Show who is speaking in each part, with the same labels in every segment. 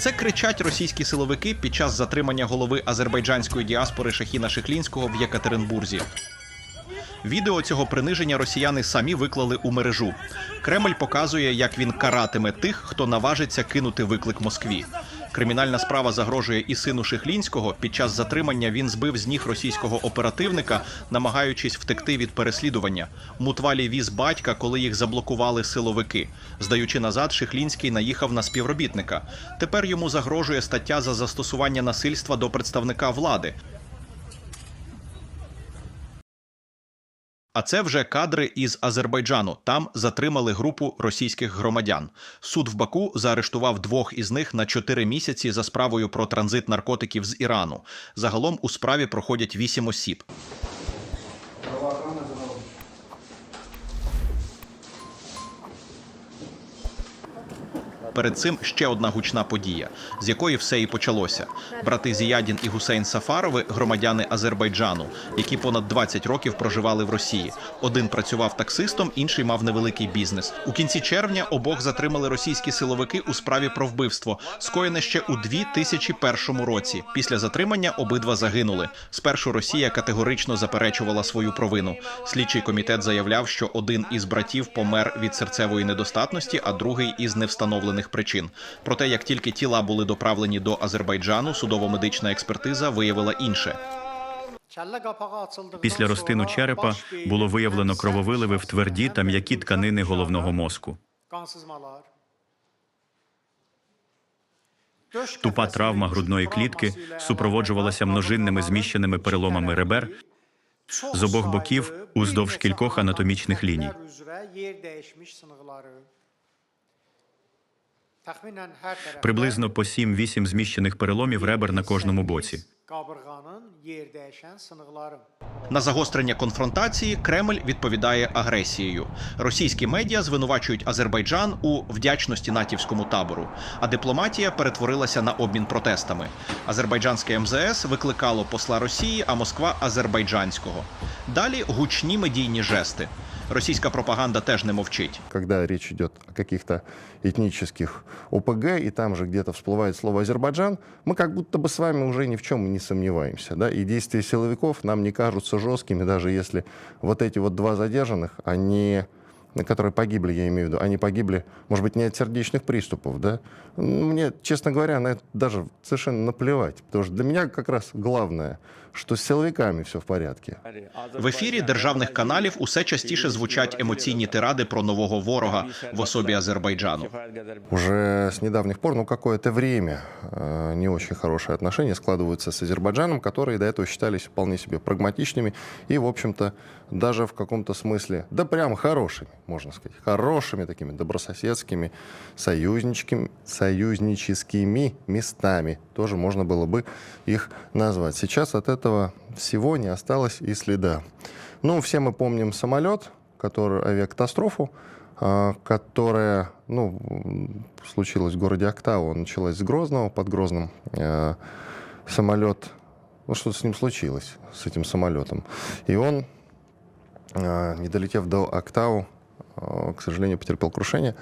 Speaker 1: Це кричать російські силовики під час затримання голови азербайджанської діаспори Шахіна Шихлінського в Єкатеринбурзі. Відео цього приниження росіяни самі виклали у мережу. Кремль показує, як він каратиме тих, хто наважиться кинути виклик Москві. Кримінальна справа загрожує і сину Шихлінського. Під час затримання він збив з ніг російського оперативника, намагаючись втекти від переслідування. Мутвалі віз батька, коли їх заблокували силовики. Здаючи назад, Шихлінський наїхав на співробітника. Тепер йому загрожує стаття за застосування насильства до представника влади. А це вже кадри із Азербайджану. Там затримали групу російських громадян. Суд в Баку заарештував двох із них на чотири місяці за справою про транзит наркотиків з Ірану. Загалом у справі проходять вісім осіб. Перед цим ще одна гучна подія, з якої все і почалося. Брати Зіядін і Гусейн Сафарови громадяни Азербайджану, які понад 20 років проживали в Росії. Один працював таксистом, інший мав невеликий бізнес. У кінці червня обох затримали російські силовики у справі про вбивство, скоєне ще у 2001 році. Після затримання обидва загинули. Спершу Росія категорично заперечувала свою провину. Слідчий комітет заявляв, що один із братів помер від серцевої недостатності, а другий із невстановлених причин. Проте, як тільки тіла були доправлені до Азербайджану, судово-медична експертиза виявила інше.
Speaker 2: Після розтину черепа було виявлено крововиливи в тверді та м'які тканини головного мозку. Тупа травма грудної клітки супроводжувалася множинними зміщеними переломами ребер
Speaker 3: з обох боків уздовж кількох анатомічних ліній.
Speaker 2: Приблизно по 7-8 зміщених переломів ребер на кожному боці.
Speaker 1: На загострення конфронтації Кремль відповідає агресією. Російські медіа звинувачують Азербайджан у вдячності натівському табору, а дипломатія перетворилася на обмін протестами. Азербайджанське МЗС викликало посла Росії, а Москва азербайджанського. Далі гучні медійні жести. Російська пропаганда теж не мовчить.
Speaker 4: когда речь идет о каких-то этнических ОПГ, и там же где-то всплывает слово Азербайджан, мы как будто бы с вами уже ни в чем не сомневаемся. Да? И действия силовиков нам не кажутся жесткими, даже если вот эти вот два задержанных, они которые погибли, я имею в виду, они погибли, может быть, не от сердечных приступов, да? Мне, честно говоря, на это даже совершенно наплевать, потому что для меня как раз главное, что с силовиками все в порядке.
Speaker 1: В ефірі державних каналів усе частіше звучать емоційні тиради про нового ворога в особі Азербайджану.
Speaker 4: Уже с недавних пор, ну, какое-то время э, не очень хорошие отношения складываются с Азербайджаном, которые до этого считались вполне себе прагматичными и, в общем-то, даже в каком-то смысле, да прям хорошими, можно сказать, хорошими такими добрососедскими, союзническими, союзническими местами. Тоже можно было бы их назвать. Сейчас от этого всего не осталось и следа. Ну, все мы помним самолет, который, авиакатастрофу, а, которая ну, случилась в городе Октава. Началась с Грозного. Под Грозным э, самолет, ну что-то с ним случилось, с этим самолетом. И он, э, не долетев до Октау, э, к сожалению, потерпел крушение.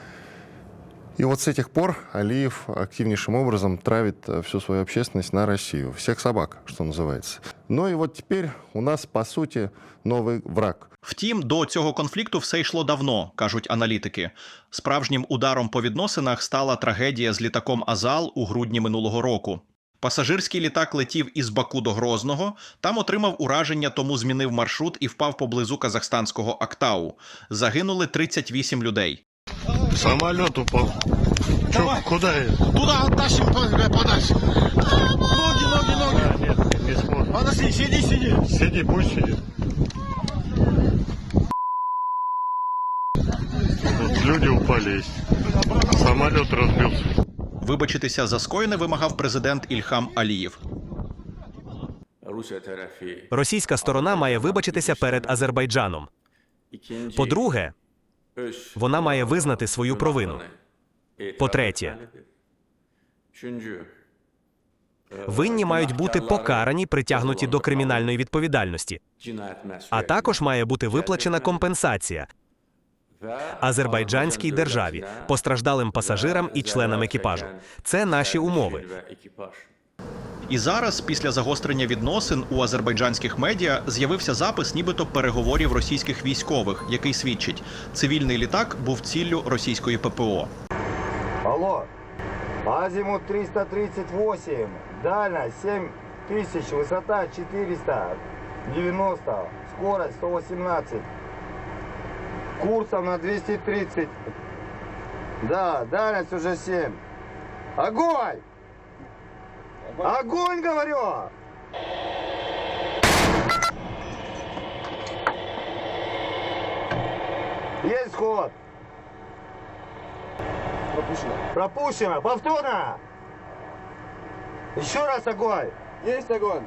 Speaker 4: И вот с этих пор Алиев активнейшим образом травит э, всю свою общественность на Россию. Всех собак, что называется. Ну и вот теперь у нас, по сути, новый враг.
Speaker 1: Втім, до цього конфлікту все йшло давно, кажуть аналітики. Справжнім ударом по відносинах стала трагедія з літаком Азал у грудні минулого року. Пасажирський літак летів із Баку до Грозного, там отримав ураження, тому змінив маршрут і впав поблизу казахстанського Актау. Загинули 38 людей.
Speaker 5: Самолет упал. Чё, куда это?
Speaker 6: Туда оттащим подальше. Ноги, ноги, ноги.
Speaker 5: А, нет, не сможет.
Speaker 6: Подожди, сиди, сиди.
Speaker 5: Сиди, пусть сидит. Тут люди упали. Самолет разбился.
Speaker 1: Вибачитися за скоєне вимагав президент Ільхам Алієв.
Speaker 7: Російська сторона має вибачитися перед Азербайджаном. По-друге, вона має визнати свою провину. По-третє, винні мають бути покарані, притягнуті до кримінальної відповідальності. А також має бути виплачена компенсація. азербайджанській державі, постраждалим пасажирам і членам екіпажу. Це наші умови.
Speaker 1: І зараз, після загострення відносин у азербайджанських медіа, з'явився запис, нібито переговорів російських військових, який свідчить, цивільний літак був ціллю російської ППО.
Speaker 8: Алло. Азимут 338. Дальность 7000. Высота 490. Скорость 118. Курсом на 230. Да, дальность уже 7. Огонь! Огонь, говорю! Есть ход. Пропущено. Пропущено. Повторно. Еще раз огонь. Есть огонь.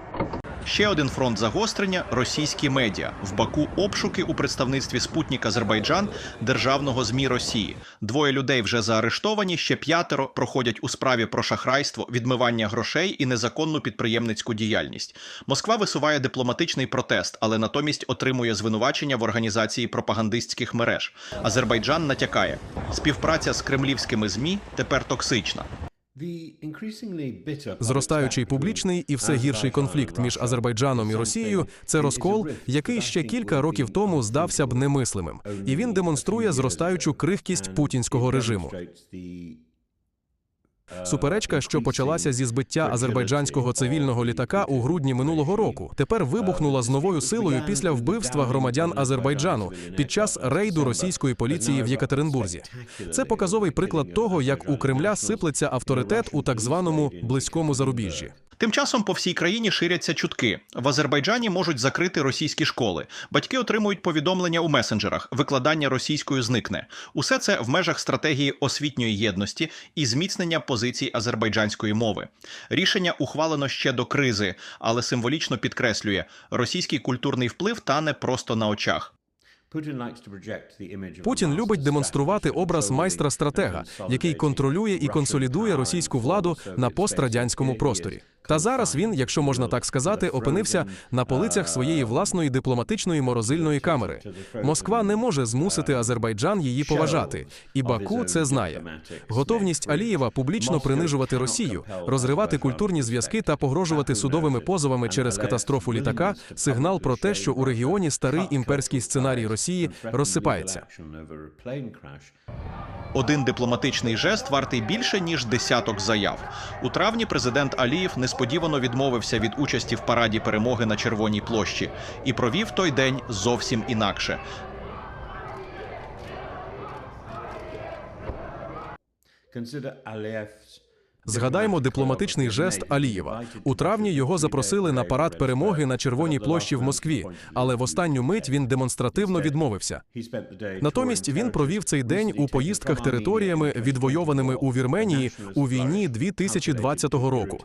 Speaker 1: Ще один фронт загострення російські медіа. В Баку обшуки у представництві Спутник Азербайджан державного змі Росії. Двоє людей вже заарештовані. Ще п'ятеро проходять у справі про шахрайство, відмивання грошей і незаконну підприємницьку діяльність. Москва висуває дипломатичний протест, але натомість отримує звинувачення в організації пропагандистських мереж. Азербайджан натякає, співпраця з кремлівськими змі тепер токсична.
Speaker 9: Зростаючий публічний і все гірший конфлікт між Азербайджаном і Росією це розкол, який ще кілька років тому здався б немислимим, і він демонструє зростаючу крихкість путінського режиму. Суперечка, що почалася зі збиття азербайджанського цивільного літака у грудні минулого року, тепер вибухнула з новою силою після вбивства громадян Азербайджану під час рейду російської поліції в Єкатеринбурзі. Це показовий приклад того, як у Кремля сиплеться авторитет у так званому близькому зарубіжжі.
Speaker 1: Тим часом по всій країні ширяться чутки. В Азербайджані можуть закрити російські школи. Батьки отримують повідомлення у месенджерах. Викладання російською зникне. Усе це в межах стратегії освітньої єдності і зміцнення позицій азербайджанської мови. Рішення ухвалено ще до кризи, але символічно підкреслює, російський культурний вплив тане просто на очах.
Speaker 9: Путін любить демонструвати образ майстра-стратега, який контролює і консолідує російську владу на пострадянському просторі. Та зараз він, якщо можна так сказати, опинився на полицях своєї власної дипломатичної морозильної камери. Москва не може змусити Азербайджан її поважати, і Баку це знає. Готовність Алієва публічно принижувати Росію, розривати культурні зв'язки та погрожувати судовими позовами через катастрофу літака сигнал про те, що у регіоні старий імперський сценарій Росії розсипається.
Speaker 1: Один дипломатичний жест вартий більше ніж десяток заяв. У травні президент Алієв несподівано відмовився від участі в параді перемоги на Червоній площі і провів той день зовсім інакше.
Speaker 9: Згадаймо дипломатичний жест Алієва. У травні його запросили на парад перемоги на Червоній площі в Москві, але в останню мить він демонстративно відмовився. Натомість він провів цей день у поїздках територіями, відвойованими у Вірменії у війні 2020 року.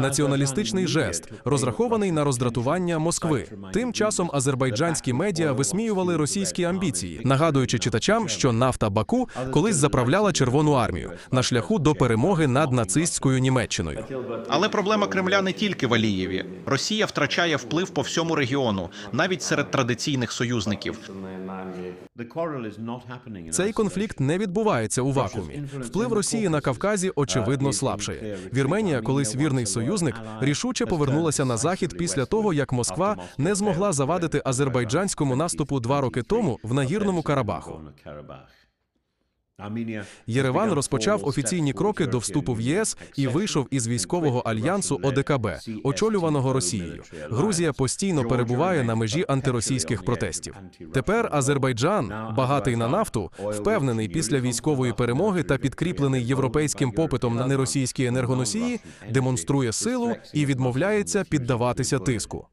Speaker 9: Націоналістичний жест, розрахований на роздратування Москви. Тим часом азербайджанські медіа висміювали російські амбіції, нагадуючи читачам, що нафта Баку колись заправляла Червону армію на шляху до перемоги над нацистською Німеччиною.
Speaker 1: Але проблема Кремля не тільки в Алієві. Росія втрачає вплив по всьому регіону, навіть серед традиційних союзників.
Speaker 9: Цей конфлікт не відбувається у вакуумі. Вплив Росії на Кавказі очевидно слабшає. Вірменія, колись вірний союзник, рішуче повернулася на захід після того, як Москва не змогла завадити азербайджанському наступу два роки тому в нагірному Карабаху. Єреван розпочав офіційні кроки до вступу в ЄС і вийшов із військового альянсу ОДКБ, очолюваного Росією. Грузія постійно перебуває на межі антиросійських протестів. Тепер Азербайджан, багатий на нафту, впевнений після військової перемоги та підкріплений європейським попитом на неросійські енергоносії, демонструє силу і відмовляється піддаватися тиску.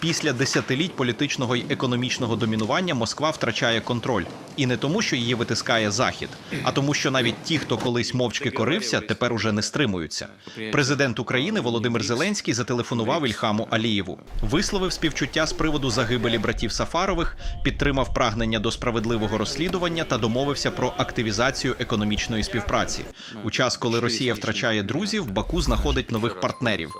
Speaker 1: Після десятиліть політичного й економічного домінування Москва втрачає контроль. І не тому, що її витискає Захід, а тому, що навіть ті, хто колись мовчки корився, тепер уже не стримуються. Президент України Володимир Зеленський зателефонував Ільхаму Алієву, висловив співчуття з приводу загибелі братів Сафарових, підтримав прагнення до справедливого розслідування та домовився про активізацію економічної співпраці. У час, коли Росія втрачає друзів, Баку знаходить нових партнерів.